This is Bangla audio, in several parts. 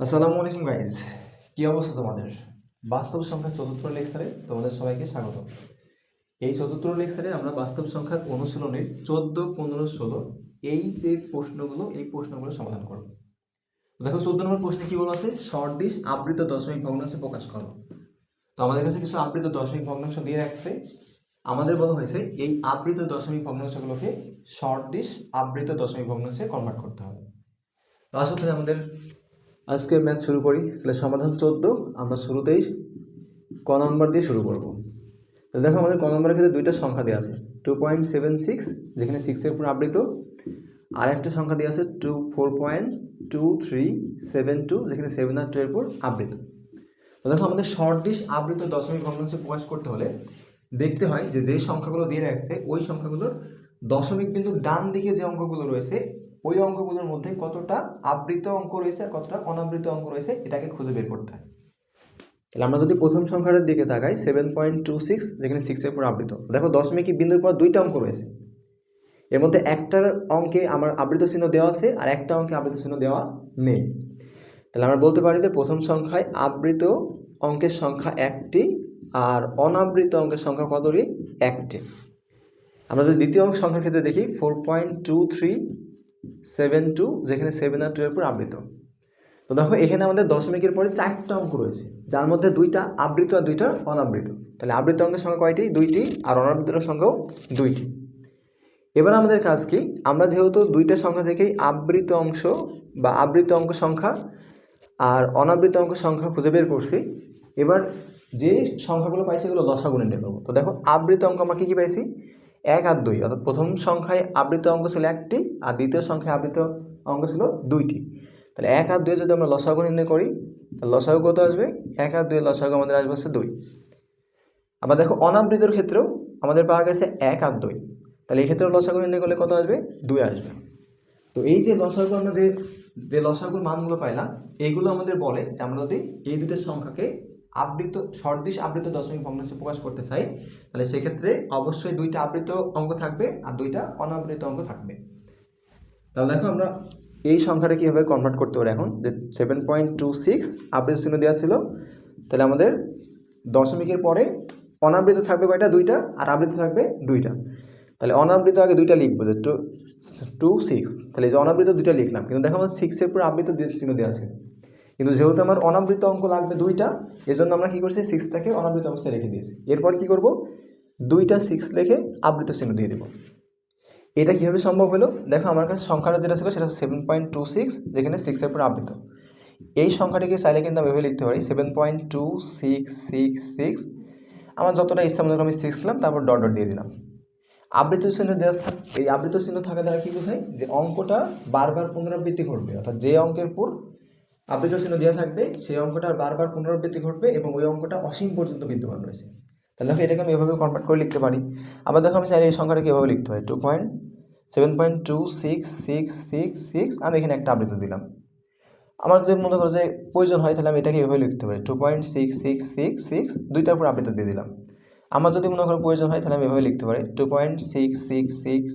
আসসালামু আলাইকুম গাইজ কি অবস্থা তোমাদের? বাস্তব সংখ্যার চতুর্থ লেকচারে তোমাদের সবাইকে স্বাগত। এই চতুর্থ লেকচারে আমরা বাস্তব সংখ্যার অনুশীলনের চোদ্দ, পনেরো, ষোলো এই যে প্রশ্নগুলো, এই প্রশ্নগুলো সমাধান করব। দেখো, চোদ্দ নম্বর প্রশ্নে কী বলা আছে? সর্দিশ আবৃত দশমিক ভগ্নাংশে প্রকাশ করো। তো আমাদের কাছে কিছু আবৃত দশমিক ভগ্নাংশ দিয়ে রাখছে। আমাদের বলা হয়েছে, এই আবৃত দশমিক ভগ্নাংশগুলোকে সর্দিশ আবৃত দশমিক ভগ্নাংশে কনভার্ট করতে হবে। তো আসলে আমাদের আজকে ম্যাথ শুরু করি। তাহলে সমাধান চোদ্দ, আমরা শুরুতেই ক নম্বর দিয়ে শুরু করব। তাহলে দেখো আমাদের ক নম্বরের ক্ষেত্রে দুইটা সংখ্যা দেওয়া আছে। টু পয়েন্ট সেভেন সিক্স যেখানে সিক্সের উপর আবৃত। আর একটা সংখ্যা দেওয়া আছে two four point two three seven two যেখানে সেভেন আর টু এর উপর আবৃত। তো দেখো আমাদের শর্ট শর্টডিশ আবৃত দশমিক ভগ্নাংশে প্রকাশ করতে হলে দেখতে হয় যে যে সংখ্যাগুলো দিয়ে রাখছে, ওই সংখ্যাগুলোর দশমিক বিন্দুর ডান দিকে যে অঙ্কগুলো রয়েছে ওই অঙ্কগুলোর মধ্যে কতটা আবৃত অঙ্ক রয়েছে আর কতটা অনাবৃত অঙ্ক রয়েছে, এটাকে খুঁজে বের করতে হয়। তাহলে আমরা যদি প্রথম সংখ্যাটার দিকে তাকাই সেভেন পয়েন্ট টু সিক্স যেখানে সিক্সের উপর আবৃত। দেখো দশমিক বিন্দুর পর দুইটা অঙ্ক রয়েছে। এর মধ্যে একটার অঙ্কে আমার আবৃত চিহ্ন দেওয়া আছে আর একটা অঙ্কে আবৃত চিহ্ন দেওয়া নেই। তাহলে আমরা বলতে পারি যে প্রথম সংখ্যায় আবৃত অঙ্কের সংখ্যা একটি আর অনাবৃত অঙ্কের সংখ্যা কতটি? একটি। আমরা যদি দ্বিতীয় অঙ্ক সংখ্যার ক্ষেত্রে দেখি four point two three seven two যেখানে সেভেন আর টু এর উপর আবৃত। তো দেখো, এখানে আমাদের দশমিকের পরে চারটা অঙ্ক রয়েছে, যার মধ্যে দুইটা আবৃত আর দুইটা অনাবৃত। তাহলে আবৃত অঙ্কের সংখ্যা কয়টি? দুইটি, আর অনাবৃতের সংখ্যাও দুইটি। এবার আমাদের কাজ কি? আমরা যেহেতু দুইটা সংখ্যা থেকেই আবৃত অংশ বা আবৃত অঙ্ক সংখ্যা আর অনাবৃত অঙ্ক সংখ্যা খুঁজে বের করছি, এবার যে সংখ্যাগুলো পাইছি এগুলো লসাগু নির্ণয় করব। তো দেখো, আবৃত অঙ্ক আমরা কী কী পাইছি? এক আর দুই, অর্থাৎ প্রথম সংখ্যায় আবৃত অঙ্ক ছিল একটি আর দ্বিতীয় সংখ্যায় আবৃত অঙ্ক ছিল দুইটি। তাহলে এক আর দুয়ে যদি আমরা লসাগু নির্ণয় করি, তাহলে লসাগু কত আসবে? এক আর দুই লসাগু আমাদের আসবে হচ্ছে দুই। আবার দেখো অনাবৃতর ক্ষেত্রেও আমাদের পাওয়া গেছে এক আর দুই। তাহলে এই ক্ষেত্রে লসাগু নির্ণয় করলে কত আসবে? দুই আসবে। তো এই যে লসাগু আমরা যে যে লসাগুর মানগুলো পাইলাম এইগুলো আমাদের বলে যে আমরা যদি এই দুটো সংখ্যাকে আবৃত সর্দিশ আবৃত দশমিক ভগ্নাংশে প্রকাশ করতে চাই, তাহলে সেক্ষেত্রে অবশ্যই দুইটা আবৃত অঙ্ক থাকবে আর দুইটা অনাবৃত অঙ্ক থাকবে। তাহলে দেখো আমরা এই সংখ্যাটা কীভাবে কনভার্ট করতে পারি এখন? যে সেভেন পয়েন্ট টু সিক্স আবৃত চিহ্ন দেওয়া ছিল, তাহলে আমাদের দশমিকের পরে অনাবৃত থাকবে কয়টা? দুইটা, আর আবৃত থাকবে দুইটা। তাহলে অনাবৃত আগে দুইটা লিখব, যে টু টু সিক্স তাহলে যে অনাবৃত দুইটা লিখলাম, কিন্তু দেখো আমাদের সিক্সের পর আবৃত চিহ্ন দেওয়া আছে। কিন্তু যেহেতু আমার অনাবৃত অঙ্ক লাগবে দুইটা, এজন্য আমরা কী করছি সিক্সটাকে অনাবৃত অবস্থায় রেখে দিয়েছি। এরপর কি করব? দুইটা সিক্স লেখে আবৃত চিহ্ন দিয়ে দেবো। এটা কীভাবে সম্ভব হলো? দেখো আমার কাছে সংখ্যাটা যেটা ছিল, সেটা সেভেন পয়েন্ট টু সিক্স যেখানে সিক্সের পর আবৃত। এই সংখ্যাটিকে চাইলে কিন্তু আমি এভাবে লিখতে পারি seven point two six six six আমার যতটা ইচ্ছা মতো আমি সিক্স দিলাম তারপর ডট ডট দিয়ে দিলাম। আবৃত চিহ্ন দেওয়া এই আবৃত চিহ্ন থাকা দ্বারা কী বোঝায়? যে অঙ্কটা বারবার পুনরাবৃত্তি ঘটবে, অর্থাৎ যে অঙ্কের পর আবৃত চিহ্ন দেওয়া থাকবে, সেই অঙ্কটার বারবার পুনরাবৃত্তি ঘটবে এবং ওই অঙ্কটা অসীম পর্যন্ত বিদ্যমান রয়েছে। তাহলে দেখো এটাকে আমি এভাবে কনভার্ট করে লিখতে পারি। আবার দেখো আমি চাইলে এই সংখ্যাটাকে এভাবে লিখতে পারি? Two point seven point two six six six six আমি এখানে একটা আবৃত দিলাম। আমার যদি মনে করো যে প্রয়োজন হয়, তাহলে আমি এটাকে এভাবে লিখতে পারি। Two point six six six six দুইটার উপর আবৃত দিয়ে দিলাম। আমার যদি মনে করো প্রয়োজন হয়, তাহলে আমি এভাবে লিখতে পারি। Two point six six six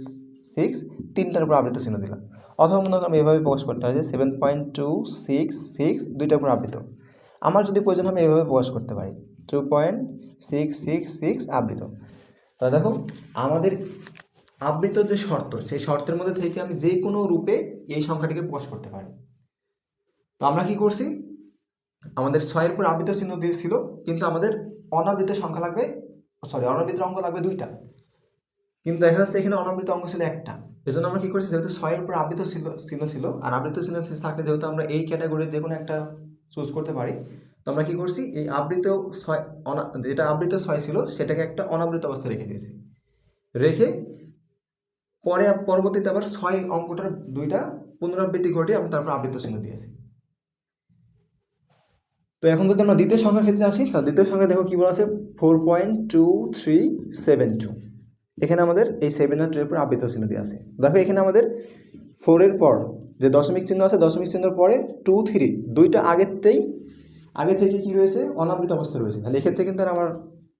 six তিনটার উপর আবৃত চিহ্ন দিলাম। অথবা মনে আমি এভাবে প্রকাশ করতে হয় যে seven point two six six দুইটার উপর আবৃত। আমার যদি প্রয়োজন আমি এভাবে প্রকাশ করতে পারি। Two point six six six আবৃত। তাহলে দেখো, আমাদের আবৃত যে শর্ত, সেই শর্তের মধ্যে থেকে আমি যে কোনো রূপে এই সংখ্যাটিকে প্রকাশ করতে পারি। তো আমরা কি করছি? আমাদের ছয়ের উপর আবৃত চিহ্ন দিয়েছিল, কিন্তু আমাদের অনাবৃত সংখ্যা লাগবে সরি অনাবৃত অঙ্ক লাগবে দুইটা। কিন্তু দেখা যাচ্ছে এখানে অনাবৃত অঙ্ক ছিল একটা। এই জন্য আমরা কি করছি, যেহেতু ছয়ের উপর আবৃত ছিল, চিহ্ন ছিল, আর আবৃত চিহ্ন থাকলে যেহেতু আমরা এই ক্যাটাগরির যে কোনো একটা চুজ করতে পারি, তো আমরা কি করছি, এই আবৃত ছয়, অনা, যেটা আবৃত ছয় ছিল, সেটাকে একটা অনাবৃত অবস্থায় রেখে দিয়েছি। রেখে পরে পরবর্তীতে আবার ছয় অঙ্কটার দুইটা পুনরাবৃত্তি ঘটে আমি তারপর আবৃত চিহ্ন দিয়েছি। তো এখন যদি আমরা দ্বিতীয় সংখ্যার ক্ষেত্রে আসি, তাহলে দ্বিতীয় সংখ্যা দেখো কী বলা আছে four point two three seven two এখানে আমাদের এই সেভেন আর উপর আবৃত চিহ্ন দিয়ে আছে। দেখো এখানে আমাদের ফোরের পর যে দশমিক চিহ্ন আছে, দশমিক চিহ্নের পরে টু থ্রি দুইটা আগেরতেই, আগে থেকে কি রয়েছে? অনাবৃত অবস্থা রয়েছে। তাহলে এক্ষেত্রে কিন্তু আমার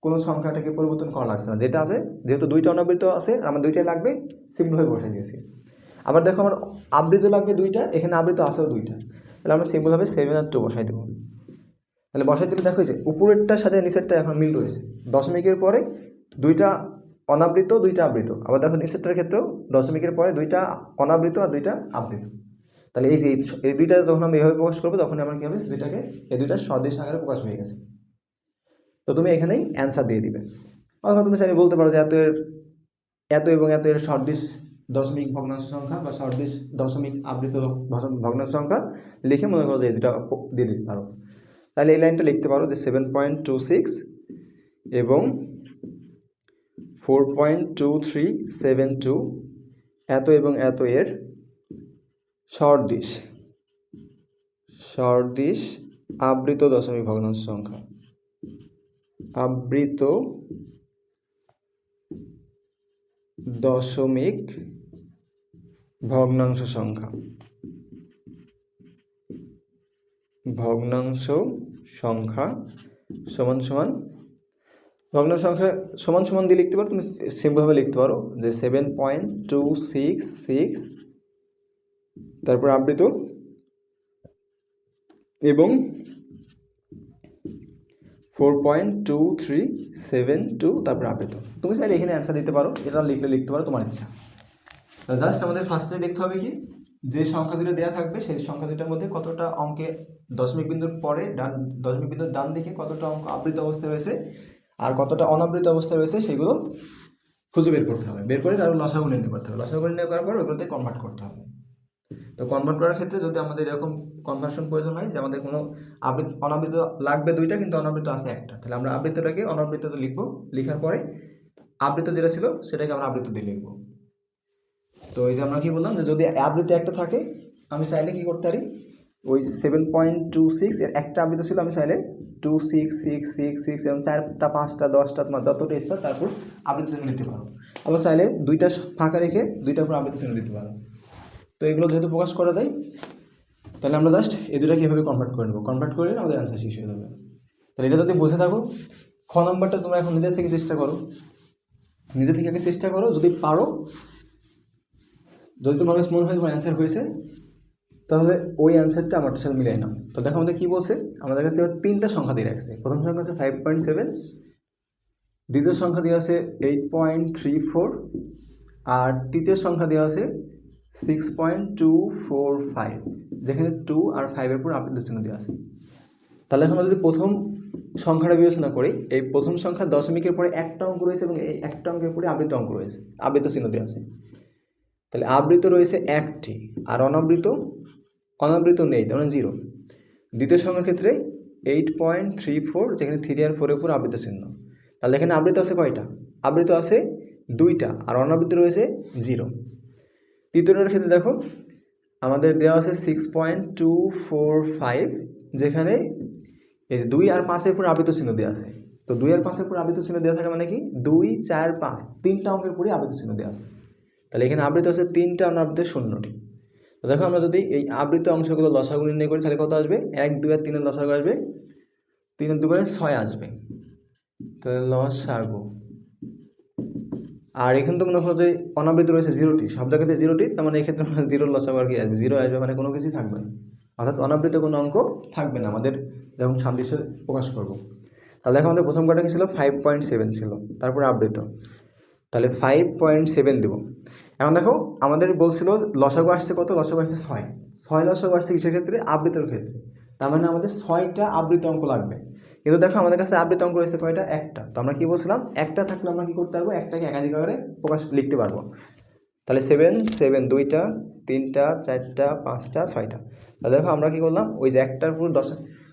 কোনো সংখ্যাটাকে পরিবর্তন করা লাগছে না। যেটা আছে, যেহেতু দুইটা অনাবৃত আছে আমার দুইটাই লাগবে সিম্পলভাবে বসে দিয়েছি। আবার দেখো আমার আবৃত লাগবে দুইটা, এখানে আবৃত আছেও দুইটা। তাহলে আমরা সিম্পলভাবে সেভেন আর টু বসাই দেবো। তাহলে বসাই দিলে দেখো যে উপরেরটার সাথে নিচেরটা এখন মিল রয়েছে। দশমিকের পরে দুইটা অনাবৃত, দুইটা আবৃত। আবার দেখো নিচেরটার ক্ষেত্রেও দশমিকের পরে দুইটা অনাবৃত আর দুইটা আবৃত। তাহলে এই যে এই দুইটা যখন আমরা এভাবে প্রকাশ করব তখন আমার কী হবে? দুইটাকে, এই দুইটা সদৃশ আকারে প্রকাশ হয়ে গেছে। তো তুমি এখানেই অ্যান্সার দিয়ে দিবে। অথবা তুমি চাইলে বলতে পারো যে এত এর, এত এবং এত এর সদৃশ দশমিক ভগ্নাংশ সংখ্যা বা সদৃশ দশমিক আবৃত ভগ্ন- ভগ্নাংশ সংখ্যা লিখে মনে করো যে এই দুটা দিয়ে দিতে পারো। তাহলে এই লাইনটা লিখতে পারো যে সেভেন পয়েন্ট টু সিক্স এবং four point two three seven two এত এবং এত এর সদৃশ সদৃশ আবৃত দশমিক ভগ্নাংশ সংখ্যা, আবৃত দশমিক ভগ্নাংশ সংখ্যা ভগ্নাংশ সংখ্যা সমান সমান ভগ্নাংশ সংখ্যা সমান সমান দিয়ে লিখতে পারো, তুমি সিম্পলভাবে লিখতে পারো, যে seven point two six six তারপর আবৃত, এবং four point two three seven two তারপর আবৃত। তুমি চাইলে এখানে অ্যান্সার দিতে পারো, এটা লিখলে লিখতে পারো তোমার ইচ্ছা। জাস্ট আমাদের ফার্স্টে দেখতে হবে কি, যে সংখ্যা দুটো দেওয়া থাকবে, সেই সংখ্যা দুটোর মধ্যে কতটা অঙ্কে দশমিক বিন্দুর পরে ডান, দশমিক বিন্দুর ডান দিকে কতটা অঙ্ক আবৃত অবস্থায় রয়েছে আর কতটা অনাবৃত অবস্থায় রয়েছে সেগুলো খুঁজে বের করতে হবে। বের করে তারপর লসাগু নির্ণয় করতে হবে। লসাগু নির্ণয় করার পর ওগুলোতে কনভার্ট করতে হবে। তো কনভার্ট করার ক্ষেত্রে যদি আমাদের এরকম কনভার্সন প্রয়োজন হয় যে আমাদের কোনো আবৃত, অনাবৃত লাগবে দুইটা কিন্তু অনাবৃত আছে একটা। তাহলে আমরা আবৃতটাকে অনাবৃততে লিখব। লেখার পরে আবৃত যেটা ছিল সেটাকে আমরা আবৃত দিয়ে লিখব। তো এই যে আমরা কি বললাম যে যদি আবৃত্তি একটা থাকে, আমি চাইলে কি করতে পারি? ওই সেভেন পয়েন্ট টু সিক্স এর একটা আবৃত্তি ছিল, আমি চাইলে two six six six six এবং চারটা, পাঁচটা, দশটা, তোমার যতটা ইচ্ছা তারপর আবৃত্তি চিহ্ন দিতে পারো। আবার চাইলে দুইটা ফাঁকা রেখে দুইটার পর আবৃত্তি চিহ্ন দিতে পারো। তো এগুলো যেহেতু প্রকাশ করা যায় তাহলে আমরা জাস্ট এই দুটাকে এভাবে কনভার্ট করে নেব। কনভার্ট করে আমাদের অ্যান্সার শেষ হয়ে যাবে। তাহলে এটা যদি বুঝে থাকো, খ নম্বরটা তোমরা এখন নিজে থেকে চেষ্টা করো। নিজে থেকে আগে চেষ্টা করো, যদি পারো, যদি তোমার কাছে মনে হয় তোমার অ্যান্সার হয়েছে তাহলে ওই অ্যান্সারটা আমার সাথে মিলাই নাও। তো দেখো আমাদের কী বলছে? আমাদের কাছে এবার তিনটা সংখ্যা দিয়ে রাখছে প্রথম সংখ্যা আছে ফাইভ পয়েন্ট সেভেন দ্বিতীয় সংখ্যা দেওয়া আছে এইট পয়েন্ট থ্রি ফোর আর তৃতীয় সংখ্যা দেওয়া আছে six point two four five যেখানে টু আর ফাইভের পর আপনি চিহ্ন দেওয়া আছে। তাহলে এখন আমরা যদি প্রথম সংখ্যাটা বিবেচনা করি, এই প্রথম সংখ্যা দশমিকের পরে একটা অঙ্ক রয়েছে এবং এই একটা অঙ্কের পরে আবৃত অঙ্ক রয়েছে, আবৃত চিহ্ন দেওয়া আছে। তাহলে আবৃত রয়েছে একটি, আর অনাবৃত অনাবৃত নেই তার মানে জিরো দ্বিতীয় সংখ্যার ক্ষেত্রে এইট পয়েন্ট থ্রি ফোর যেখানে থ্রি আর ফোরের উপর আবৃত চিহ্ন। তাহলে এখানে আবৃত আছে কয়টা? আবৃত আছে দুইটা, আর অনাবৃত রয়েছে জিরো তৃতীয়টার ক্ষেত্রে দেখো, আমাদের দেওয়া আছে six point two four five যেখানে এই দুই আর পাঁচের উপর আবৃত চিহ্ন দেওয়া আছে। তো দুই আর পাঁচের উপর আবৃত চিহ্ন দেওয়া থাকে মানে কি? দুই, চার, পাঁচ, তিনটা অঙ্কের পরে আবৃত চিহ্ন দেওয়া আছে। তাহলে এখানে আবৃত আছে তিনটা অনাবৃত শূন্যটি। দেখো আমরা যদি এই আবৃত অংশগুলো লসাগু নির্ণয় করি, তাহলে কত আসবে? এক, দুই আর তিনের লসাগু আসবে। তিনের দুগুণে ছয় আসবে। তাহলে লসাগু। আর এখানে তো মনে করো যে অনাবৃত রয়েছে জিরোটি। সব জায়গাতে জিরোটি, তার মানে এক্ষেত্রে জিরোর লসাগু আর কি আসবে? জিরো আসবে মানে কোনো কিছুই থাকবে না। অর্থাৎ অনাবৃত কোনো অঙ্ক থাকবে না। আমাদের যখন সাদৃশ্য প্রকাশ করব। তাহলে দেখো আমাদের প্রথম কটা কি ছিল? ফাইভ পয়েন্ট সেভেন ছিল। তারপরে আবৃত। তাহলে ফাইভ পয়েন্ট সেভেন দেবো। এখন দেখো, আমাদের বলছিল লসাগু আসছে কত? লসাগু আসছে ছয়। ছয় লসাগু আসছে কিসের ক্ষেত্রে? আবৃতর ক্ষেত্রে। তার মানে আমাদের ছয়টা আবৃত অঙ্ক লাগবে। কিন্তু দেখো, আমাদের কাছে আবৃত অঙ্ক রয়েছে কয়টা? একটা। তো আমরা কি বলছিলাম? একটা থাকলে আমরা কি করতে পারব? একটাকে একাধিক করে প্রকাশ লিখতে পারব। তাহলে সেভেন সেভেন দুইটা, তিনটা, চারটা, পাঁচটা, ছয়টা। তাহলে দেখো, আমরা কি করলাম? ওই যে একটার উপর দশ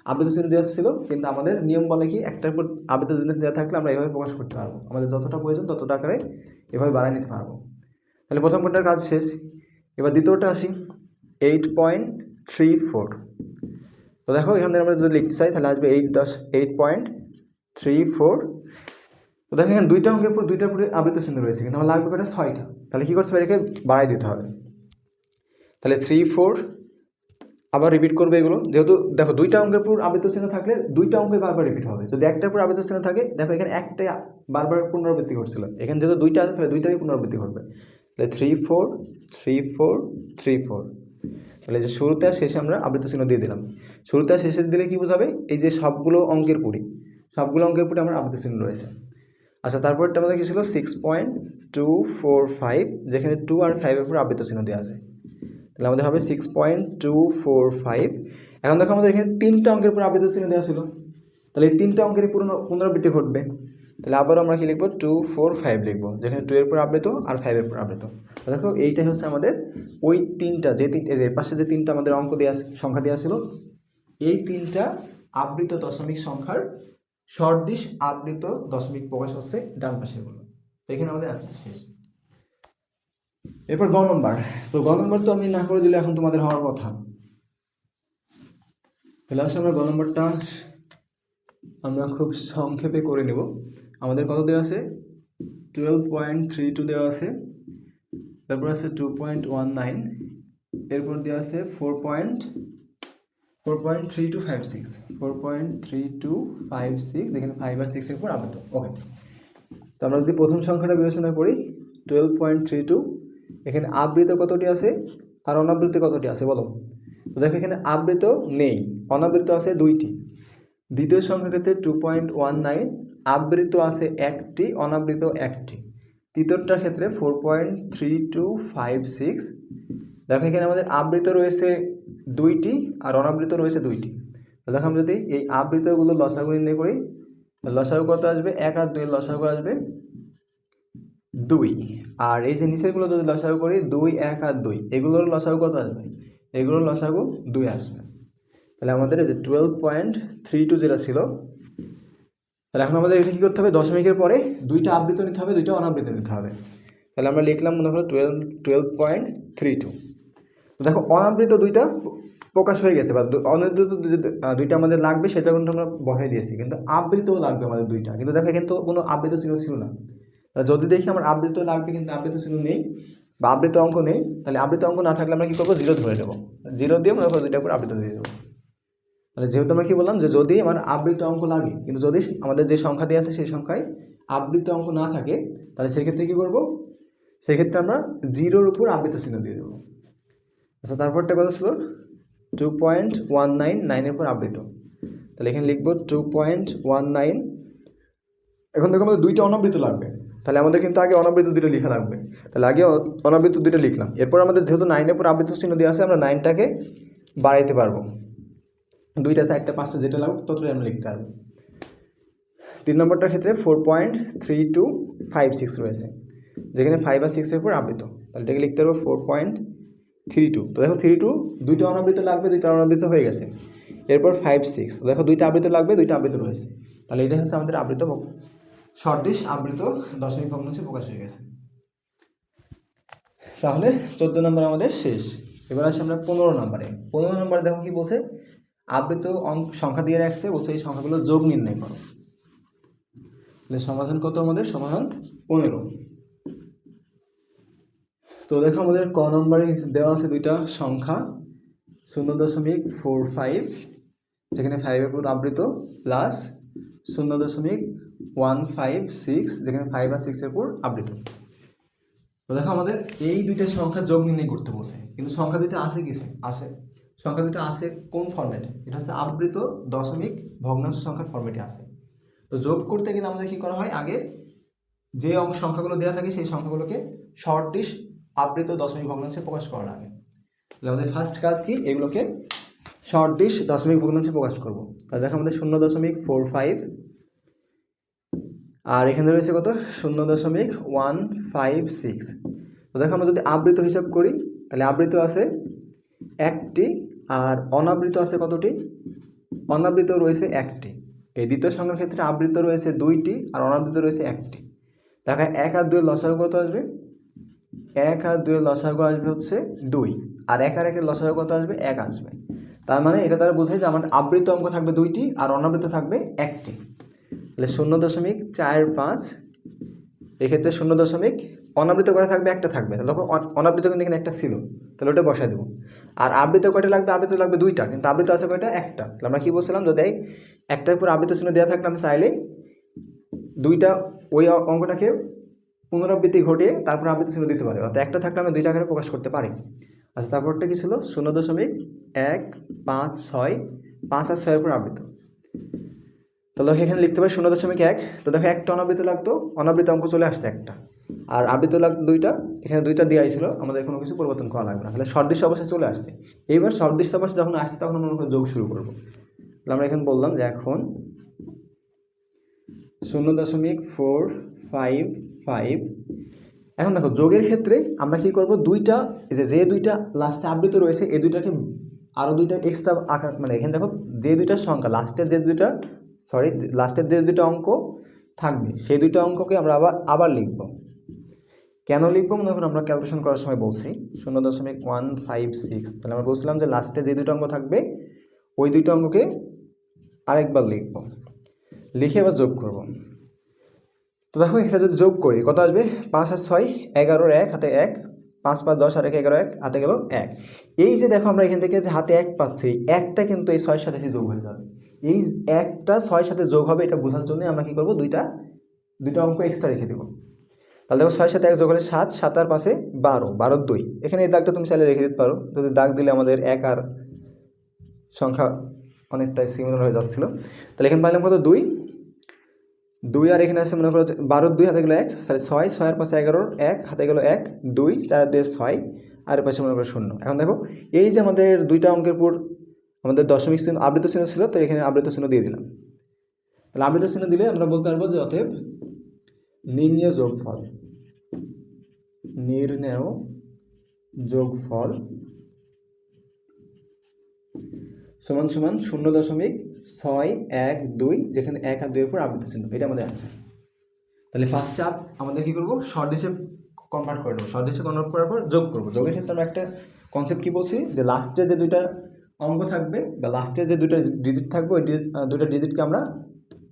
আবৃত চিহ্ন দেওয়া ছিল, কিন্তু আমাদের নিয়ম বলে কি? একটার উপর আবৃত জিনিস দেওয়া থাকলে আমরা এভাবে প্রকাশ করতে পারব। আমাদের যতটা প্রয়োজন ততটা আকারে এভাবে বাড়ায় নিতে পারব। তাহলে প্রথম কোনটার কাজ শেষ? এবার দ্বিতীয়টা আসি। এইট পয়েন্ট থ্রি ফোর তো দেখো, এখান থেকে আমরা যদি লিখতে চাই, তাহলে আসবে এইট দশ এইট পয়েন্ট থ্রি ফোর তো দেখো, এখানে দুইটা অঙ্কের উপর, দুইটার উপরে আবৃত চিহ্ন রয়েছে, কিন্তু আমার লাগবে করে ছয়টা। তাহলে কী করতে হবে? এটাকে বাড়াই দিতে হবে। তাহলে থ্রি ফোর আবার রিপিট করবে এগুলো। যেহেতু দেখো, দুইটা অঙ্কের উপর আবৃত চিহ্ন থাকলে দুইটা অঙ্কে বারবার রিপিট হবে। যদি একটার উপর আবৃত চিহ্ন থাকে, দেখো এখানে একটাই বারবার পুনরাবৃত্তি ঘটছিল। এখানে যেহেতু দুইটা আছে, তাহলে দুইটারই পুনরাবৃত্তি ঘটবে। তাহলে three four three four three four তাহলে যে শুরুতে আর শেষে আমরা আবৃত চিহ্ন দিয়ে দিলাম। শুরুতে আর শেষে দিলে কি বোঝাবে? এই যে সবগুলো অঙ্কের পুরি সবগুলো অঙ্কের পুরি আমার আবৃত চিহ্ন রয়েছে। আচ্ছা তারপরটা আমাদের কি ছিল? Six point two four five যেখানে টু আর ফাইভের উপর আবৃত চিহ্ন দেওয়া আছে। তাহলে আমাদের হবে six point two four five এখন দেখো আমাদের এখানে তিনটা অঙ্কের উপর আবৃত চিহ্ন দেওয়া ছিল। তাহলে এই তিনটা অঙ্কের পুরনো পুনরাবৃত্তি ঘটবে। তাহলে আবারও আমরা কি লিখব? টু ফোর ফাইভ লিখব। যেখানে টু এর পর আবৃত আর ফাইভের পর আবৃত। দেখো, এইটাই হচ্ছে আমাদের ওই তিনটা, যে তিনটে যে পাশে যে তিনটা আমাদের অঙ্ক দেওয়া সংখ্যা দেওয়া ছিল, এই তিনটা আবৃত দশমিক সংখ্যার সর্দিশ আবৃত দশমিক প্রকাশ হচ্ছে ডান পাশেরগুলো তো এখানে আমাদের আনসার শেষ। এরপর গ নম্বর। তো গ নম্বর তো আমি না করে দিলে এখন তোমাদের হওয়ার কথা। তাহলে আসলে আমরা গ নম্বরটা আমরা খুব সংক্ষেপে করে নেব। আমাদের কত দেওয়া আছে? টুয়েলভ পয়েন্ট থ্রি টু দেওয়া আছে। তারপর আছে টু পয়েন্ট ওয়ান নাইন এরপর দেওয়া আছে four point four point three two five six four point three two five six এখানে ফাইভ আর সিক্সের উপর আবৃত ওকে তো আমরা যদি প্রথম সংখ্যাটা বিবেচনা করি টুয়েলভ পয়েন্ট থ্রি টু এখানে আবৃত কতটি আছে আর অনাবৃত কতটি আছে বলো? তো দেখো এখানে আবৃত নেই, অনাবৃত আছে দুইটি। দ্বিতীয় সংখ্যা ক্ষেত্রে টু পয়েন্ট ওয়ান নাইন আবৃত আছে একটি, অনাবৃত একটি। তৃতীয়টার ক্ষেত্রে four point three two five six দেখো এখানে আমাদের আবৃত রয়েছে দুইটি আর অনাবৃত রয়েছে দুইটি। তো দেখো আমরা যদি এই আবৃতগুলো লসাগু নির্ণয় করি লসাগু কত আসবে? এক আর দুই লসাগু আসবে দুই। আর এই যে নিচেরগুলো যদি লসাগু করি, দুই, এক আর দুই, এগুলোর লসাগু কত আসবে? এগুলোর লসাগু দুই আসবে। তাহলে আমাদের যে টুয়েলভ পয়েন্ট থ্রি টু যেটা ছিল তাহলে এখন আমাদের এটা কী করতে হবে? দশমিকের পরে দুইটা আবৃত নিতে হবে দুইটা অনাবৃত নিতে হবে। তাহলে আমরা লিখলাম মনে করো twelve twelve point three two দেখো অনাবৃত দুইটা প্রকাশ হয়ে গেছে বা অনাবৃত দুইটা আমাদের লাগবে সেটা কিন্তু আমরা বসাই দিয়েছি কিন্তু আবৃতও লাগবে আমাদের দুইটা। কিন্তু দেখো কিন্তু কোনো আবৃত চিহ্ন ছিল না। যদি দেখি আমার আবৃত লাগবে কিন্তু আবৃত চিহ্ন নেই বা আবৃত অঙ্ক নেই তাহলে আবৃত অঙ্ক না থাকলে আমরা কী করব? জিরো ধরে নেব। জিরো দিয়ে মনে করো দুইটার উপর আবৃত দিয়ে দেবো। তাহলে যেহেতু আমরা কি বললাম যে যদি আমার আবৃত অঙ্ক লাগে, কিন্তু যদি আমাদের যে সংখ্যা দিয়ে আছে সেই সংখ্যায় আবৃত অঙ্ক না থাকে, তাহলে সেক্ষেত্রে কী করব? সেক্ষেত্রে আমরা জিরোর উপর আবৃত চিহ্ন দিয়ে দেবো। আচ্ছা তারপরটা কথা ছিল? টু পয়েন্ট ওয়ান নাইন নাইনের উপর আবৃত তাহলে এখানে লিখব টু পয়েন্ট ওয়ান নাইন এখন দেখো আমাদের দুইটা অনাবৃত লাগবে। তাহলে আমাদের কিন্তু আগে অনাবৃত দুটো লেখা লাগবে। তাহলে আগে অনাবৃত দুটো লিখলাম। এরপর আমাদের যেহেতু নাইনের উপর আবৃত চিহ্ন দেওয়া আছে, আমরা নাইনটাকে বাড়াইতে পারব। দুইটা, চারটা, পাঁচটা যেটা লাগবে ততটাই আমরা লিখতে পারব। তিন নম্বরটার ক্ষেত্রে four point three two five six রয়েছে, যেখানে ফাইভ আর সিক্সের উপর আবৃত। তাহলে এটাকে লিখতে পারব ফোর পয়েন্ট থ্রি টু তো দেখো থ্রি টু দুইটা অনাবৃত লাগবে, দুইটা অনাবৃত হয়ে গেছে। এরপর ফাইভ সিক্স দেখো দুইটা আবৃত লাগবে, দুইটা আবৃত রয়েছে। তাহলে এটা হচ্ছে আমাদের আবৃত সর্দিশ আবৃত দশমিক ভগ্নাংশে প্রকাশ হয়ে গেছে। তাহলে চোদ্দ নম্বর আমাদের শেষ। এবার আসি আমরা পনেরো নম্বরে। পনেরো নম্বরে দেখো কি বলছে? আবৃত সংখ্যা দিয়ে রাখছে, বলছে এই সংখ্যাগুলো যোগ নির্ণয় করো। তাহলে সমাধান কত আমাদের? সমাধান পনেরো। তো দেখো আমাদের ক নম্বরে দেওয়া আছে দুইটা সংখ্যা, শূন্য দশমিক ফোর ফাইভ যেখানে ফাইভের উপর আবৃত প্লাস শূন্য দশমিক ওয়ান ফাইভ সিক্স যেখানে ফাইভ আর সিক্সের উপর আবৃত। তো দেখো আমাদের এই দুইটা সংখ্যা যোগ নির্ণয় করতে বসে কিন্তু সংখ্যা দুইটা আছে কিসে আছে? সংখ্যা দুটো আছে কোন ফর্মেটে এটা হচ্ছে আবৃত দশমিক ভগ্নাংশ সংখ্যার ফর্মেটে আছে তো যোগ করতে গেলে আমাদের কী করা হয়? আগে যে অঙ্ক সংখ্যাগুলো দেওয়া থাকে সেই সংখ্যাগুলোকে শর্টিশ আবৃত দশমিক ভগ্নাংশে প্রকাশ করা লাগে। তাহলে আমাদের ফার্স্ট কাজ কি? এগুলোকে শর্টিশ দশমিক ভগ্নাংশে প্রকাশ করব। তাহলে দেখো আমাদের শূন্য দশমিক ফোর ফাইভ আর এখানে রয়েছে কত? শূন্য দশমিক ওয়ান ফাইভ সিক্স তো দেখো আমরা যদি আবৃত হিসাব করি, তাহলে আবৃত আছে একটি আর অনাবৃত আছে কতটি? অনাবৃত রয়েছে একটি। এই দ্বিতীয় সংখ্যার ক্ষেত্রে আবৃত রয়েছে দুইটি আর অনাবৃত রয়েছে একটি। দেখা, এক আর দুই লসাগু কত আসবে? এক আর দুই লসাগু আসবে হচ্ছে দুই। আর এক আর একের লসাগু কত আসবে? এক আসবে। তার মানে এটা দ্বারা বোঝায় যে আমার আবৃত অঙ্ক থাকবে দুইটি আর অনাবৃত থাকবে একটি। তাহলে শূন্য দশমিক চার পাঁচ, এক্ষেত্রে শূন্য দশমিক অনাবৃত করে থাকবে, একটা থাকবে। তাহলে তখন অনাবৃত কিন্তু এখানে একটা ছিল। তাহলে ওটা বসায় দেবো। আর আবৃত কয়টা লাগবে? আবৃত লাগবে দুইটা। কিন্তু আবৃত আছে কয়টা? একটা। তাহলে আমরা কী বলছিলাম? যদি একটার উপর আবৃত চিহ্ন দেওয়া থাকলে আমি চাইলেই দুইটা ওই অঙ্কটাকে পুনরাবৃত্তি ঘটিয়ে তারপর আবৃত্তি চিহ্ন দিতে পারে। অর্থাৎ একটা থাকলে আমি দুইটা আকারে প্রকাশ করতে পারি। আচ্ছা তারপরটা কি ছিল? শূন্য দশমিক এক পাঁচ ছয়, পাঁচ আর ছয়ের উপর আবৃত। তাহলে এখানে লিখতে পারি শূন্য দশমিক এক। তো দেখো, একটা অনাবৃত লাগতো, অনাবৃত অঙ্ক চলে আসছে একটা। আর আবৃত লাগতো দুইটা, এখানে দুইটা দেওয়া ছিল, আমাদের কোনো কিছু পরিবর্তন করা লাগবে না। তাহলে সদৃশ্য অবস্থায় চলে আসছে। এইবার সদৃশ্য অবস্থা যখন আসছে, তখন আমরা যোগ শুরু করব। তাহলে আমরা এখানে বললাম যে এখন শূন্য দশমিক ফোর ফাইভ ফাইভ এখন দেখো, যোগের ক্ষেত্রে আমরা কি করব? দুইটা যে যে দুইটা লাস্টে আবৃত রয়েছে, এই দুইটাকে আরও দুইটা এক্সট্রা আকার মানে এখানে দেখো, যে দুইটা সংখ্যা লাস্টের যে দুইটা সরি লাস্টের যে দুইটা অঙ্ক থাকবে, সেই দুইটা অঙ্ককে আমরা আবার আবার লিখব। কেন লিখব? মনে করুন আমরা ক্যালকুলেশন করার সময় বলছি, শূন্য দশমিক ওয়ান ফাইভ সিক্স তাহলে আমরা বলছিলাম যে লাস্টে যে দুইটা অঙ্ক থাকবে, ওই দুইটা অঙ্ককে আরেকবার লিখব। লিখে এবার যোগ করব। তো দেখো, এখানে যদি যোগ করি, কত আসবে? পাঁচ আর ছয় এগারোর এক, হাতে এক। পাঁচ পাঁচ দশ, আর এক এগারো এক, হাতে গেল এক। এই যে দেখো, আমরা এখান থেকে হাতে এক পাচ্ছি একটা কিন্তু এই ছয়ের সাথে যোগ হয়ে যাবে। এই একটা ছয়ের সাথে যোগ হবে, এটা বোঝার জন্য আমরা কী করব? দুইটা দুইটা অঙ্ক এক্সট্রা রেখে দেবো। তাহলে দেখো ছয়ের সাথে এক যোগ হলে সাত সাত আর পাশে বারো বারোর দুই। এখানে এই দাগটা তুমি চাইলে রেখে দিতে পারো। যদি দাগ দিলে আমাদের এক আর সংখ্যা অনেকটাই সিমিলার হয়ে যাচ্ছিল। তাহলে এখানে পাইলাম কত? দুই। দুই আর এখানে আছে মনে করো যে বারোর দুই হাতে গেলো এক সরি ছয় ছয়ের পাশে এগারোর এক, হাতে গেলো এক, দুই, চার দুই ছয়, আর পাশে মনে করো শূন্য। এখন দেখো, এই যে আমাদের দুইটা অঙ্কের পর আমাদের দশমিক চিহ্ন আবৃত চিহ্ন ছিল, তো এখানে আবৃত চিহ্ন দিয়ে দিলাম। তাহলে আবৃত চিহ্ন দিলে আমরা বলতে পারব যে অতএব নির্ণয় যোগফল। নির্ণয় যোগফল সমান সমান শূন্য দশমিক ছয় এক দুই, যেখানে এক আর দুইয়ের উপর আবৃত ছিল এটা আমাদের আছে তাহলে ফার্স্ট চাপ আমাদের কী করব? সদৃশে কনভার্ট করে নেব। সদৃশে কনভার্ট করার পর যোগ করব। যোগের ক্ষেত্রে আমরা একটা কনসেপ্ট কী বলছি? যে লাস্টে যে দুইটা অঙ্ক থাকবে বা লাস্টে যে দুইটা ডিজিট থাকবে, ওই দুইটা ডিজিটকে আমরা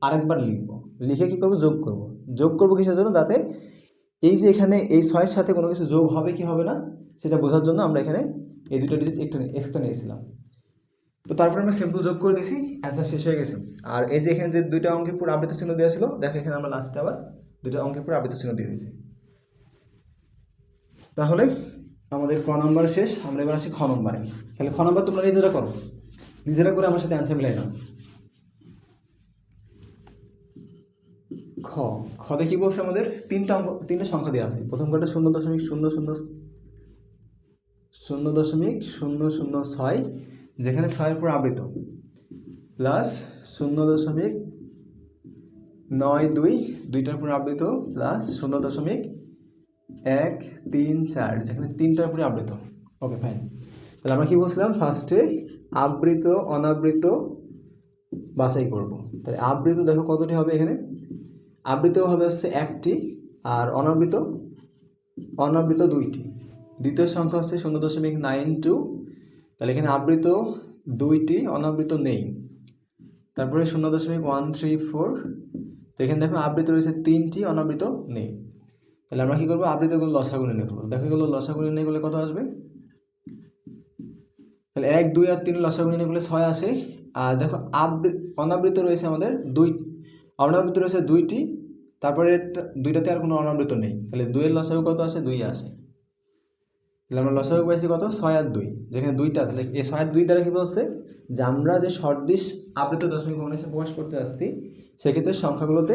আরেকবার লিখব। লিখে কী করব? যোগ করব। যোগ করব কিসের জন্য? যাতে এই যে এখানে এই ছয়ের সাথে কোনো কিছু যোগ হবে কি হবে না, সেটা বোঝার জন্য আমরা এখানে এই দুটো ডিজিট একটু এক্সট্রা নিয়েছিলাম। তো তারপরে আমরা সিম্পল যোগ করে দিয়েছি অ্যান্সার শেষ হয়ে গেছে। আর এই যে এখানে যে দুইটা অঙ্কের পুরো আবৃত চিহ্ন দেওয়া ছিল, দেখো এখানে আমরা লাস্টে আবার দুইটা অঙ্কের পুরো আবৃত চিহ্ন দিয়ে দিয়েছি তাহলে আমাদের ক নম্বর শেষ, আমরা এবার আসি খ নম্বরে। তাহলে খ নম্বর তোমরা নিজেরা করো। নিজেরা করে আমার সাথে অ্যান্সার মিলাই নাও। খ। খতে কি বলছে আমাদের? তিনটা অঙ্ক, তিনটা সংখ্যা দেওয়া আছে। প্রথম কটা শূন্য দশমিক শূন্য শূন্য শূন্য দশমিক শূন্য শূন্য ছয়, যেখানে ছয়ের উপর আবৃত। প্লাস শূন্য দশমিক নয় দুই, দুইটার উপর আবৃত, প্লাস শূন্য দশমিক এক তিন চার, যেখানে তিনটার উপরে আবৃত। ওকে ফাইন তাহলে আমরা কি বলছিলাম? ফার্স্টে আবৃত, অনাবৃত, বাছাই করব। তাহলে আবৃত দেখো কতটি হবে এখানে? আবৃত হবে হচ্ছে একটি আর অনাবৃত অনাবৃত দুইটি। দ্বিতীয় সংখ্যা হচ্ছে শূন্য দশমিক নাইন টু। তাহলে এখানে আবৃত দুইটি, অনাবৃত নেই। তারপরে শূন্য দশমিক ওয়ান থ্রি ফোর। তো এখানে দেখো আবৃত রয়েছে তিনটি, অনাবৃত নেই। তাহলে আমরা কী করব? আবৃতগুলো লসাগু নির্ণয় করব দেখো এগুলো লসাগু নির্ণয় করলে কত আসবে? তাহলে এক, দুই আর তিন লসাগু নির্ণয় করলে ছয় আসে। আর দেখো আবৃ, অনাবৃত রয়েছে আমাদের দুই অনাবৃত রয়েছে দুইটি, তারপরে দুইটাতে আর কোনো অনাবৃত নেই। তাহলে দুইয়ের লসাগু কত আসে দুই আসে। তাহলে আমরা লসাগু পাইছি কত? ছয় আর দুই। যেখানে দুইটা, তাহলে এই ছয় আর দুই দ্বারা কী বলছে? যে আমরা যে সদৃশ আবৃত দশমিক ভগ্নাংশে প্রকাশ করতে আসছি, সেক্ষেত্রে সংখ্যাগুলোতে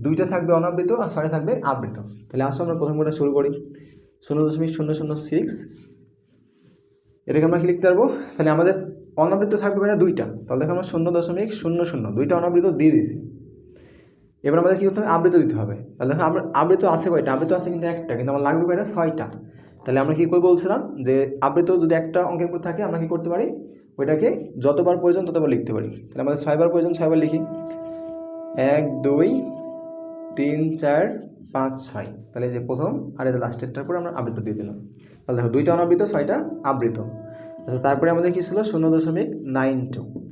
দুইটা থাকবে অনাবৃত আর ছয়টা থাকবে আবৃত তাহলে আসো আমরা প্রথম কোটা শুরু করি। শূন্য দশমিক শূন্য শূন্য সিক্স এটাকে আমরা কি লিখতে পারব? তাহলে আমাদের অনাবৃত থাকবে কয়টা? দুইটা। তাহলে দেখো আমরা শূন্য দশমিক শূন্য শূন্য, দুইটা অনাবৃত দিয়ে দিয়েছি। এবার আমাদের কী করতে হবে? আবৃত দিতে হবে। তাহলে আমরা, আবৃত আছে কয়টা? আবৃত আছে কিন্তু একটা, কিন্তু আমার লাগবে কয়টা? ছয়টা। তাহলে আমরা কী করে বলছিলাম যে, আবৃত যদি একটা অঙ্কের উপর থাকে, আমরা কী করতে পারি? ওইটাকে যতবার প্রয়োজন ততবার লিখতে পারি। তাহলে আমাদের ছয়বার প্রয়োজন, ছয়বার লিখি। এক, দুই, তিন, চার, পাঁচ, ছয়। তাহলে যে প্রথম আর যে লাস্টেরটার পরে আমরা আবৃত দিয়ে দিলাম। তাহলে দেখো, দুইটা অনাবৃত, ছয়টা আবৃত। আচ্ছা তারপরে আমাদের কী ছিল? শূন্য দশমিক নাইন টু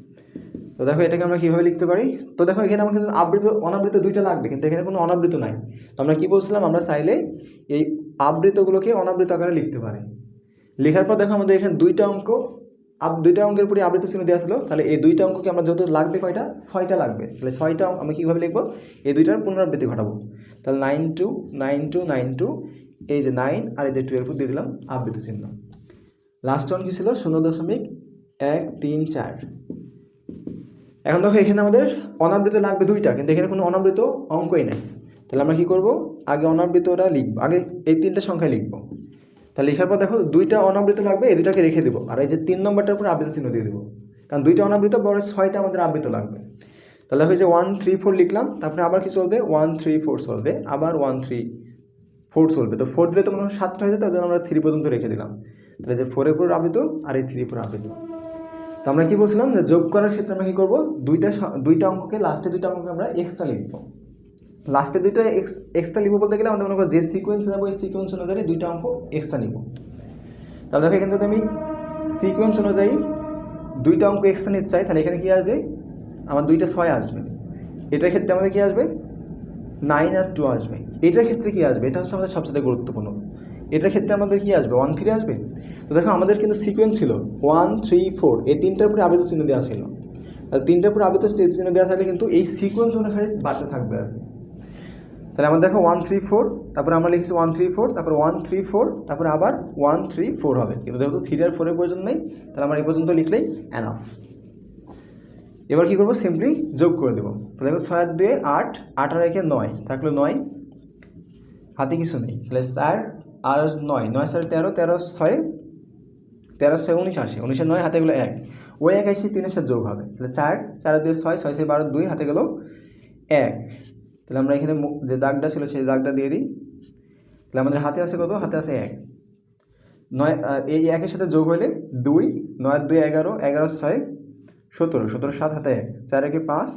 তো দেখো এটাকে আমরা কীভাবে লিখতে পারি? তো দেখো এখানে আমাকে আবৃত, অনাবৃত দুইটা লাগবে, কিন্তু এখানে কোনো অনাবৃত নাই। তো আমরা কী বলছিলাম? আমরা চাইলে এই আবৃতগুলোকে অনাবৃত আকারে লিখতে পারি। লেখার পর দেখো আমাদের এখানে দুইটা অঙ্ক, আব, দুইটা অঙ্কের উপরে আবৃত চিহ্ন দেওয়া ছিল। তাহলে এই দুইটা অঙ্ককে আমরা যত লাগবে কয়টা? ছয়টা লাগবে। তাহলে ছয়টা অঙ্ক আমরা কীভাবে লিখব? এই দুইটার পুনরাবৃত্তি ঘটাবো। তাহলে nine two nine two nine two এই যে নাইন আর এই যে টুয়েলভ দিয়ে দিলাম আবৃত চিহ্ন। লাস্ট ওয়ান কী ছিল? শূন্য দশমিক এক তিন চার। এখন দেখো এখানে আমাদের অনাবৃত লাগবে দুইটা, কিন্তু এখানে কোনো অনাবৃত অঙ্কই নেই। তাহলে আমরা কী করব? আগে অনাবৃতটা লিখব, আগে এই তিনটা সংখ্যায় লিখব। তাহলে লেখার পর দেখো দুইটা অনাবৃত লাগবে, এই দুটাকে রেখে দেবো, আর এই যে তিন নম্বরটার উপর আবৃত চিহ্ন দিয়ে দেবো। কারণ দুইটা অনাবৃত, বড় ছয়টা আমাদের আবৃত লাগবে। তাহলে হয়েছে ওয়ান থ্রি ফোর লিখলাম, তারপরে আবার কি চলবে? ওয়ান থ্রি ফোর চলবে, আবার ওয়ান থ্রি ফোর চলবে। তো ফোর দিলে তো মনে হয় সাতটা হয়ে যায়, তার জন্য আমরা থ্রি পর্যন্ত রেখে দিলাম। তাহলে যে ফোরের উপর আবৃত, আর এই থ্রি উপর আবৃত। তো আমরা কি বলছিলাম যে যোগ করার ক্ষেত্রে আমরা কী করব? দুইটা দুইটা অঙ্ককে লাস্টে দুইটা অঙ্ককে আমরা এক্সট্রা লিখব। লাস্টে দুইটা এক্স এক্সট্রা লিখব বলতে গেলে আমাদের মনে করো যে সিকোয়েন্স নেব এই সিকোয়েন্স অনুযায়ী দুইটা অঙ্ক এক্সট্রা নিব তাহলে দেখো এখানে যদি আমি সিকোয়েন্স অনুযায়ী দুইটা অঙ্ক এক্সট্রা নিতে চাই, তাহলে এখানে কী আসবে? আমার দুইটা ছয় আসবে। এটার ক্ষেত্রে আমাদের কী আসবে? নাইন আর টু আসবে। এটার ক্ষেত্রে কী আসবে? এটা হচ্ছে আমাদের সবচেয়ে গুরুত্বপূর্ণ। এটার ক্ষেত্রে আমাদের কি আসবে? ওয়ান থ্রি আসবে? তো দেখো, আমাদের কিন্তু সিকোয়েন্স ছিল। ওয়ান থ্রি ফোর এই তিনটার উপরে আবেদন চিহ্ন দেওয়া ছিল। তাহলে তিনটার উপরে আবেদন চিহ্ন দেওয়া থাকলে কিন্তু এই সিকোয়েন্স অনুসারে বাড়তে থাকবে আর কি। তাহলে আমরা দেখো ওয়ান থ্রি ফোর তারপরে আমরা লিখেছি ওয়ান থ্রি ফোর তারপর ওয়ান থ্রি ফোর তারপরে আবার ওয়ান থ্রি ফোর হবে। কিন্তু যেহেতু থ্রি আর ফোরের প্রয়োজন নেই, তাহলে আমরা এই পর্যন্ত লিখলেই অ্যানাফ এবার কী করব? সিম্পলি যোগ করে দেবো। তাহলে দেখো, ছয় দুয়ে আট আট আর একে নয়। থাকল নয়। হাতে কিছু নেই। তাহলে চার আর নয় নয় চার তেরো তেরো ছয় তেরো ছয় উনিশ আসে উনিশের নয় হাতে গেলো এক। ওই এক আসে তিনের সাথে যোগ হবে। তাহলে চার চার দুই ছয় ছয় ছয় বারো দুই হাতে গেলো এক। তাহলে আমরা এখানে যে দাগটা ছিল সেই দাগটা দিয়ে দিই। তাহলে আমাদের হাতে আছে কত? হাতে আছে এক। নয় এই একের সাথে যোগ হলে দুই, নয় দুই এগারো এগারো ছয়, সতেরো সতেরো সাত হাতে এক। চার একে পাঁচ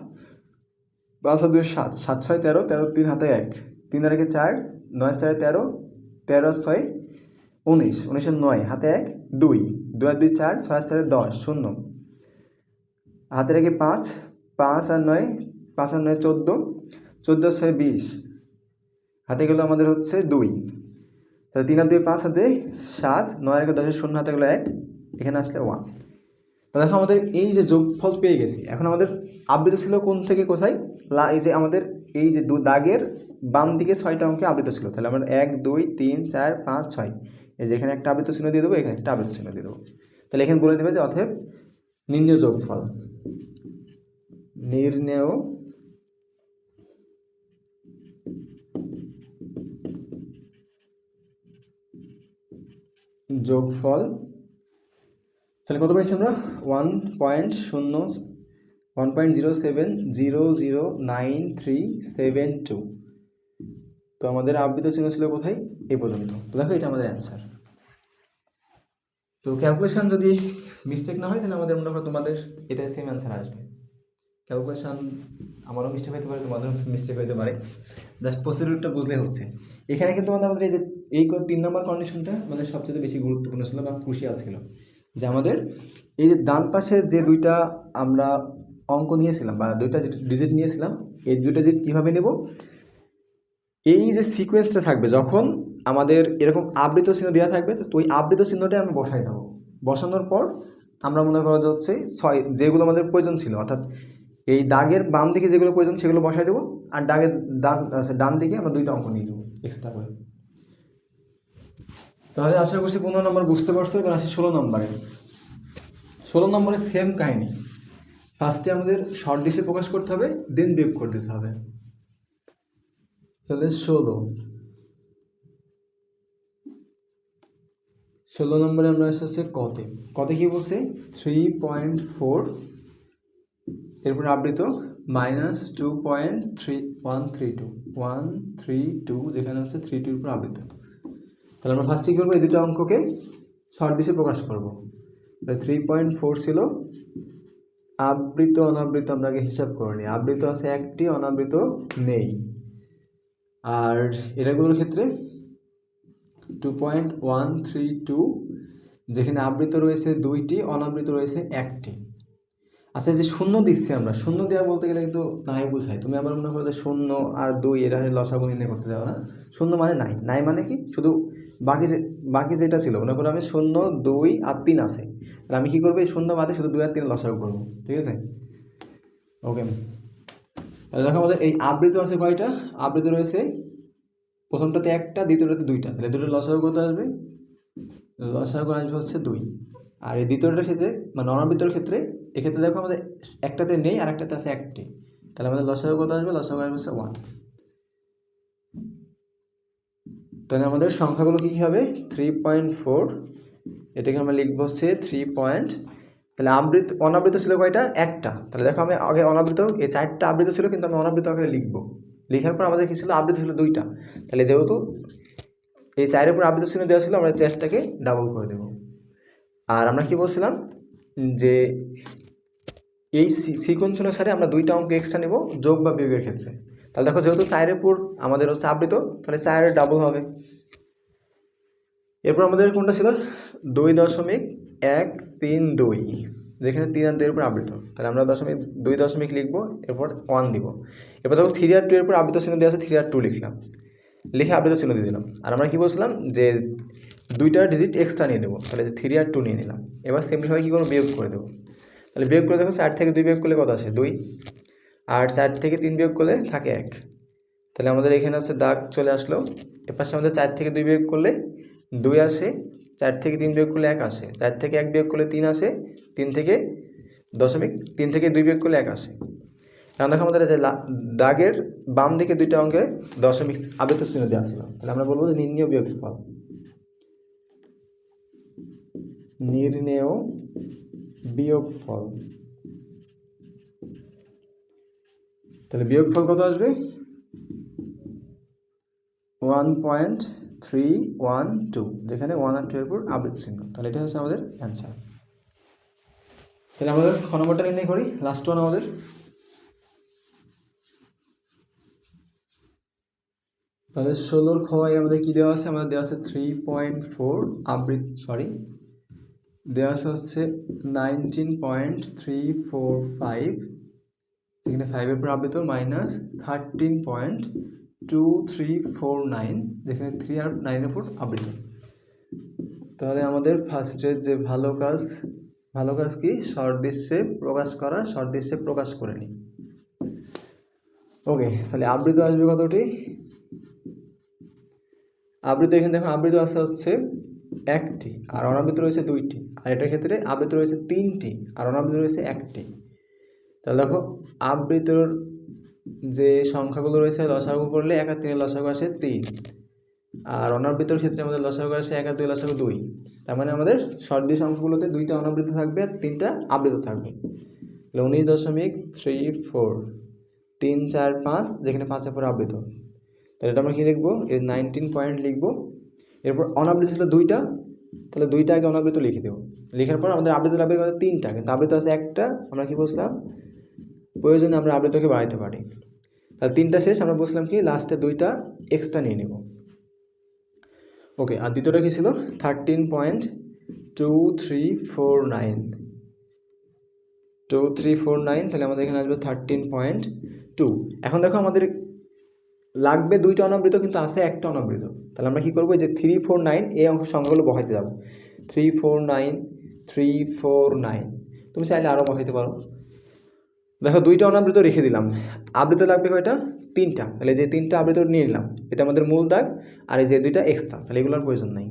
পাঁচ দুই সাত সাত ছয় তেরো তেরো তিন হাতে এক। তিন আর একে চার, নয় চারে তেরো তেরো ছয় উনিশ উনিশের নয়, হাতে এক, দুই দু আর দুই চার, ছয় আর চারে দশ, শূন্য। হাতে রেখে পাঁচ পাঁচ আর নয়, পাঁচ আর নয় চোদ্দ চোদ্দ ছয় বিশ। হাতে গেলো আমাদের হচ্ছে দুই। তাহলে তিন আর দুই পাঁচ হাতে সাত, নয় রেখে দশের শূন্য, হাতে গেলো এক, এখানে আসলে ওয়ান তো দেখো আমাদের এই যে যোগফল পেয়ে গেছি, এখন আমাদের আবৃত ছিল কোন থেকে কোথায়? লা এই যে আমাদের এই যে দু দাগের বাম দিকে ছয়টা অঙ্কে আবৃত ছিল। তাহলে আমরা এক, দুই, তিন, চার, পাঁচ, ছয়। এই যে এখানে একটা আবৃত চিহ্ন দিয়ে দেবো, এখানে একটা আবৃত চিহ্ন দিয়ে দেবো। তাহলে এখানে বলে দেবে যে অতএব নির্ণয় যোগফল, নির্ণেয় যোগফল, তাহলে কত পাইছি আমরা? ওয়ান পয়েন্ট শূন্য, one point zero seven, zero zero nine three seven two. তো আমাদের আবৃত চিহ্ন ছিল কোথায়? এই পর্যন্ত। তো দেখো, এটা আমাদের অ্যান্সার তো ক্যালকুলেশান যদি মিস্টেক না হয়, তাহলে আমাদের মনে করো তোমাদের এটাই সেম অ্যান্সার আসবে। ক্যালকুলেশান আমারও মিস্টেক হতে পারে, তোমাদেরও মিস্টেক হতে পারে। জাস্ট প্রসিডিউরটা বুঝলে হচ্ছে। এখানে কিন্তু আমাদের এই যে, এই তিন নম্বর কন্ডিশনটা আমাদের সবচেয়ে বেশি গুরুত্বপূর্ণ ছিল বা ক্রুশিয়াল ছিল। যে আমাদের এই যে ডান পাশে যে দুইটা আমরা অঙ্ক নিয়েছিলাম বা দুইটা ডিজিট নিয়েছিলাম, এই দুইটা ডিজিট কীভাবে নেব? এই যে সিকোয়েন্সটা থাকবে যখন আমাদের এরকম আবৃত চিহ্ন দেওয়া থাকবে তো ওই আবৃত চিহ্নটাই আমি বসাই দেবো। বসানোর পর আমরা মনে করা যে হচ্ছে ছয় যেগুলো আমাদের প্রয়োজন ছিল অর্থাৎ এই দাগের বাম দিকে যেগুলো প্রয়োজন সেগুলো বসাই দেবো আর দাগের ডান আচ্ছা, ডান দিকে আমরা দুইটা অঙ্ক নিয়ে দেবো এক্সট্রা করে। তাহলে আশা করছি পনেরো নম্বর বুঝতে পারছ এবার আসি ষোলো নম্বরে। ষোলো নম্বরে সেম কাহিনি। ফার্স্টে আমাদের শর্ট ডিশে প্রকাশ করতে হবে দেন বিয়োগ করে দিতে হবে। তাহলে ষোলো। ষোলো নম্বরে আমরা এসেছে কতে। কতে কি বলছে? Three point four. এরপর আবৃত minus two point three, one three two. One three two, যেখানে হচ্ছে থ্রি টুর উপর আবৃত তাহলে আমরা ফার্স্টে কী করব? এই দুটো অঙ্ককে শর্ট দিশে প্রকাশ করব। তাহলে থ্রি পয়েন্ট ফোর ছিল। আবৃত, অনাবৃত আমরা আগে হিসাব করে নিই। আবৃত আছে একটি, অনাবৃত নেই। আর এটাগুলোর ক্ষেত্রে two point one three two যেখানে আবৃত রয়েছে দুইটি, অনাবৃত রয়েছে একটি। আচ্ছা যে শূন্য দিচ্ছি আমরা, শূন্য দেওয়া বলতে গেলে কিন্তু নাই বোঝায়। তুমি আবার মনে করো শূন্য আর দুই, এরা লসাগু নির্ণয় করতে যাও না? শূন্য মানে নাই। নাই মানে কি? শুধু বাকি যে, বাকি যেটা ছিল, মনে করো আমি শূন্য, দুই আর তিন আছে। তাহলে আমি কী করব? এই শূন্য বাদে শুধু দুই আর তিন লসাগু করব। ঠিক আছে? ওকে দেখো আমাদের এই আবৃত আছে কয়টা? আবৃত রয়েছে প্রথমটাতে একটা, দ্বিতীয়টাতে দুইটা। তাহলে দুটো লসাগু কত আসবে? লসাগু আসবে হচ্ছে দুই। আর এই দ্বিতীয়টার ক্ষেত্রে মানে অনাবৃতর ক্ষেত্রে, এক্ষেত্রে দেখো আমাদের একটাতে নেই আর একটাতে আছে একটি। তাহলে আমাদের লসাগু কত আসবে? লসাগু আসবে হচ্ছে ওয়ান তাহলে আমাদের সংখ্যাগুলো কী কী হবে? থ্রি পয়েন্ট ফোর এটাকে আমরা লিখব হচ্ছে থ্রি পয়েন্ট তাহলে আবৃত অনাবৃত ছিল কয়টা? একটা। তাহলে দেখো আমি আগে অনাবৃত, এই চারটা আবৃত ছিল, কিন্তু আমি অনাবৃত আকারে লিখব। লেখার পর আমাদের কী ছিল? আবৃত ছিল দুইটা। তাহলে যেহেতু এই চারের উপর আবৃত চিহ্ন দেওয়া ছিল, আমরা চারটাকে ডাবল করে দেব। আর আমরা কি বলছিলাম? যে এই সিকোয়েন্স অনুসারে আমরা দুইটা অঙ্ক এক্সট্রা নেব, যোগ বা বিয়োগের ক্ষেত্রে। তাহলে দেখো যেহেতু চারের উপর আমাদের হচ্ছে আবৃত, তাহলে চারের ডাবল হবে। এরপর আমাদের কোনটা ছিল? দুই দশমিক এক, তিন, দুই। যেখানে তিন আর দুইয়ের উপর আবৃত। তাহলে আমরা দশমিক, দুই দশমিক লিখব, এরপর ওয়ান দিব। এরপর দেখো থ্রি আর টু এর উপর আবৃত চিহ্ন দেওয়া আছে থ্রি আর টু লিখলাম। লিখে আবৃত চিহ্ন দিয়ে দিলাম। আর আমরা কি বলছিলাম? যে দুইটা ডিজিট এক্সট্রা নিয়ে নেব। তাহলে থ্রি আর টু নিয়ে নিলাম। এবার সিম্পলিফাই কী করব? বিয়োগ করে দেবো। তাহলে বিয়োগ করে দেখো, চার থেকে দুই বিয়োগ করলে কত আসে? দুই। আর চার থেকে তিন বিয়োগ করলে থাকে এক। তাহলে আমাদের এখানে হচ্ছে দাগ চলে আসলো। এপাশে আমাদের চার থেকে দুই বিয়োগ করলে দুই আসে। চার থেকে তিন বিয়োগ করলে এক আসে। চার থেকে এক বিয়োগ করলে তিন আসে, তিন থেকে দশমিক, তিন থেকে দুই বিয়োগ করলে এক আসে। এখন দেখো আমাদের লা- দাগের বাম দিকে দুইটা অঙ্কে দশমিক আবৃত চিহ্ন দেওয়া ছিল। তাহলে আমরা বলব যে নির্ণয় বিয়োগ ফল। নির্ণেয় বিয়োগ ফল। তাহলে বিয়োগ ফল কত আসবে? One point three one two যেখানে ওয়ান আর টু এর উপর আবৃত চিহ্ন। তাহলে এটা হচ্ছে আমাদের অ্যান্সার তাহলে আমাদের খ নম্বরটা নির্ণয় করি। লাস্ট ওয়ান আমাদের। তাহলে ষোলোর খোয়াই আমাদের কী দেওয়া আছে? আমাদের দেওয়া আছে থ্রি পয়েন্ট ফোর আবৃত সরি দেওয়া আছে হচ্ছে nineteen point three four five যেখানে ফাইভের পর আবৃত minus thirteen point two three four nine যেখানে থ্রি আর নাইনের উপর আবৃত তাহলে আমাদের ফার্স্টের যে ভালো কাজ ভালো কাজ কি? সদৃশ্যে প্রকাশ করা সদৃশ্যে প্রকাশ করে নিই। ওকে তাহলে আবৃত আসবে কতটি? আবৃত এখানে দেখো, আবৃত আছে হচ্ছে একটি, আর অনাবৃত রয়েছে দুইটি, আর এটার ক্ষেত্রে আবৃত রয়েছে তিনটি, আর অনাবৃত রয়েছে একটি। তাহলে দেখো, আবৃতর যে সংখ্যাগুলো রয়েছে, লসাগু করলে এক আর তিনের লসাগু আসে তিন। আর অনাবৃতর ক্ষেত্রে আমাদের লসাগু আসে এক আর দুই, লসাগু দুই। তার মানে আমাদের সর্দি সংখ্যাগুলোতে দুইটা অনাবৃত থাকবে আর তিনটা আবৃত থাকবে। তাহলে উনিশ দশমিক থ্রি ফোর তিন চার পাঁচ, যেখানে পাঁচের পরে আবৃত তাহলে এটা আমরা কী লিখব? এই নাইনটিন পয়েন্ট লিখব। এরপর অনাবৃত ছিল দুইটা, তাহলে দুইটা আগে অনাবৃত লিখে দেবো। লেখার পর আমাদের আবৃত লাগবে কত? তিনটা। কিন্তু আবৃত আছে একটা, আমরা কি বলছিলাম প্রয়োজনে আমরা আবৃতকে বাড়াইতে পারি। তাহলে তিনটা শেষ, আমরা বলছিলাম কি? লাস্টে দুইটা এক্সট্রা নিয়ে নেব। ওকে আর দ্বিতীয়টা কী ছিল? Thirteen point two three four nine two three four nine তাহলে আমাদের এখানে আসবে থার্টিন পয়েন্ট টু এখন দেখো আমাদের লাগবে দুইটা অনাবৃত, কিন্তু আছে একটা অনাবৃত। তাহলে আমরা কী করব? যে থ্রি ফোর নাইন এই অঙ্ক সংখ্যাগুলো বসাইতে যাব। Three four nine three four nine তুমি চাইলে আরও বসাইতে পারো। দেখো দুইটা অনাবৃত রেখে দিলাম। আবৃত লাগবে কয়টা? তিনটা। তাহলে যে তিনটা আবৃত নিয়ে নিলাম, এটা আমাদের মূল দাগ, আর এই যে দুইটা এক্সট্রা তাহলে এগুলোর প্রয়োজন নাই।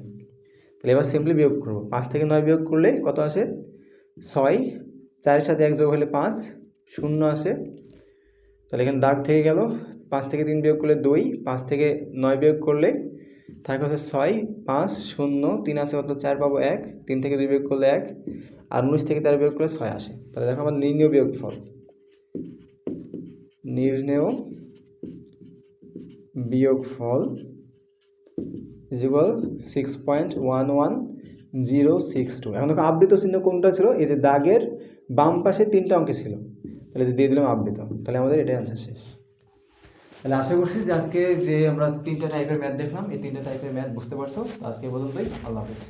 তাহলে এবার সিম্পলি বিয়োগ করব। পাঁচ থেকে নয় বিয়োগ করলে কত আসে? ছয়। চারের সাথে এক যোগ হলে পাঁচ, শূন্য আসে। তাহলে এখানে দাগ থেকে গেল। পাঁচ থেকে তিন বিয়োগ করলে দুই, পাঁচ থেকে নয় বিয়োগ করলে থাকে হচ্ছে ছয়, পাঁচ, শূন্য, তিন আসে কত চার পাবো এক, তিন থেকে দুই বিয়োগ করলে এক, আর উনিশ থেকে তেরো বিয়োগ করলে ছয় আসে। তাহলে দেখো আমার নির্ণয় বিয়োগ ফল নির্ণেয় বিয়োগ ফল is equal six point one one zero six two এখন দেখো আবৃত চিহ্ন কোনটা ছিল? এই যে দাগের বাম পাশে তিনটা অঙ্কে ছিল। তাহলে যে দিয়ে দিলাম আবৃত। তাহলে আমাদের এটাই অ্যান্সার শেষ। তাহলে আশা করছি যে আজকে যে আমরা তিনটা টাইপের ম্যাথ দেখলাম, এই তিনটা টাইপের ম্যাথ বুঝতে পারছ। আজকে পর্যন্তই। আল্লাহ হাফেজ।